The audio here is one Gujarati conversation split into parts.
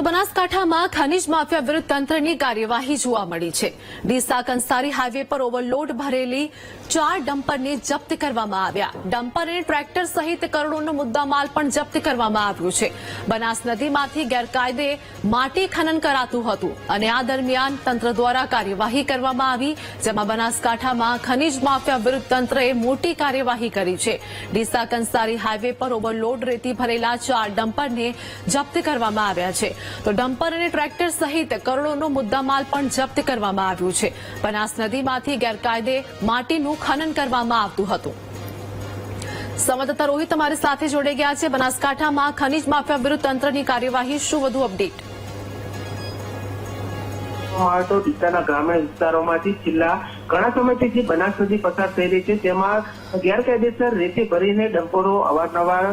તો બનાસકાંઠામાં ખનીજ માફિયા વિરુદ્ધ તંત્રની કાર્યવાહી જોવા મળી છે. ડીસા કંસારી હાઈવે પર ઓવરલોડ ભરેલી ચાર ડમ્પરને જપ્ત કરવામાં આવ્યા. ડમ્પર અને ટ્રેક્ટર સહિત કરોડોનો મુદ્દામાલ પણ જપ્ત કરવામાં આવ્યું છે. બનાસ નદીમાંથી ગેરકાયદે માટી ખનન કરાતું હતું અને આ દરમિયાન તંત્ર દ્વારા કાર્યવાહી કરવામાં આવી, જેમાં બનાસકાંઠામાં ખનીજ માફિયા વિરુદ્ધ તંત્રએ મોટી કાર્યવાહી કરી છે. ડીસા કંસારી હાઈવે પર ઓવરલોડ રેતી ભરેલા ચાર ડમ્પરને જપ્ત કરવામાં આવ્યા છે. તો ડમ્પર અને ટ્રેક્ટર સહિત કરોડોનો મુદ્દામાલ પણ જપ્ત કરવામાં આવ્યું છે. બનાસ નદીમાંથી ગેરકાયદે માટીનું ખનન કરવામાં આવતું હતું. સંવાદદાતા રોહિત તમારી સાથે જોડાઈ ગયા છે. બનાસકાંઠામાં ખનીજ માફિયા વિરુદ્ધ તંત્રની કાર્યવાહી શું વધુ અપડેટ? હાલ તો ડીસાના ગ્રામીણ વિસ્તારોમાંથી છેલ્લા ઘણા સમયથી જે બનાસ નદી પસાર થઈ રહી છે, તેમાં ગેરકાયદેસર રેતી ભરીને ડમ્પરો અવારનવાર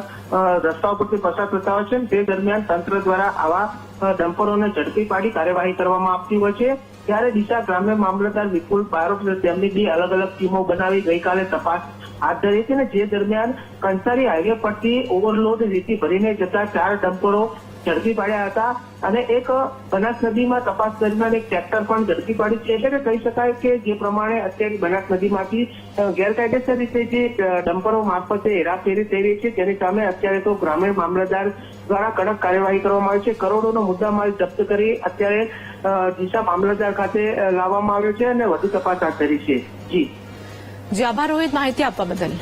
રસ્તા ઉપરથી પસાર થતા હોય છે તે દરમિયાન તંત્ર દ્વારા આવા ડમ્પરોને ઝડપી પાડી કાર્યવાહી કરવામાં આવતી હોય છે. ત્યારે ડીસા ગ્રામ્ય મામલતદાર વિપુલ પારોપ તેમની બે અલગ અલગ ટીમો બનાવી ગઈકાલે તપાસ હાથ ધરી છે અને જે દરમિયાન કંસારી હાઈવે પરથી ઓવરલોડ રેતી ભરીને જતા ચાર ડમ્પરો ઝડપી પાડ્યા હતા અને એક બનાસ નદીમાં તપાસ દરમિયાન એક ટ્રેક્ટર પણ ઝડપી પાડ્યું છે. એટલે કહી શકાય કે જે પ્રમાણે અત્યારે બનાસ નદીમાંથી ગેરકાયદેસર રીતે જે ડમ્પરો મારફતે હેરાફેરી થઈ રહી છે, તેની સામે અત્યારે તો ગ્રામીણ મામલતદાર દ્વારા કડક કાર્યવાહી કરવામાં આવી છે. કરોડોનો મુદ્દામાલ જપ્ત કરી અત્યારે ડીસા મામલતદાર ખાતે લાવવામાં આવ્યો છે અને વધુ તપાસ હાથ ધરી છે. જી. જે, આભાર, રોહિત. માહિતી આપવા બદલ.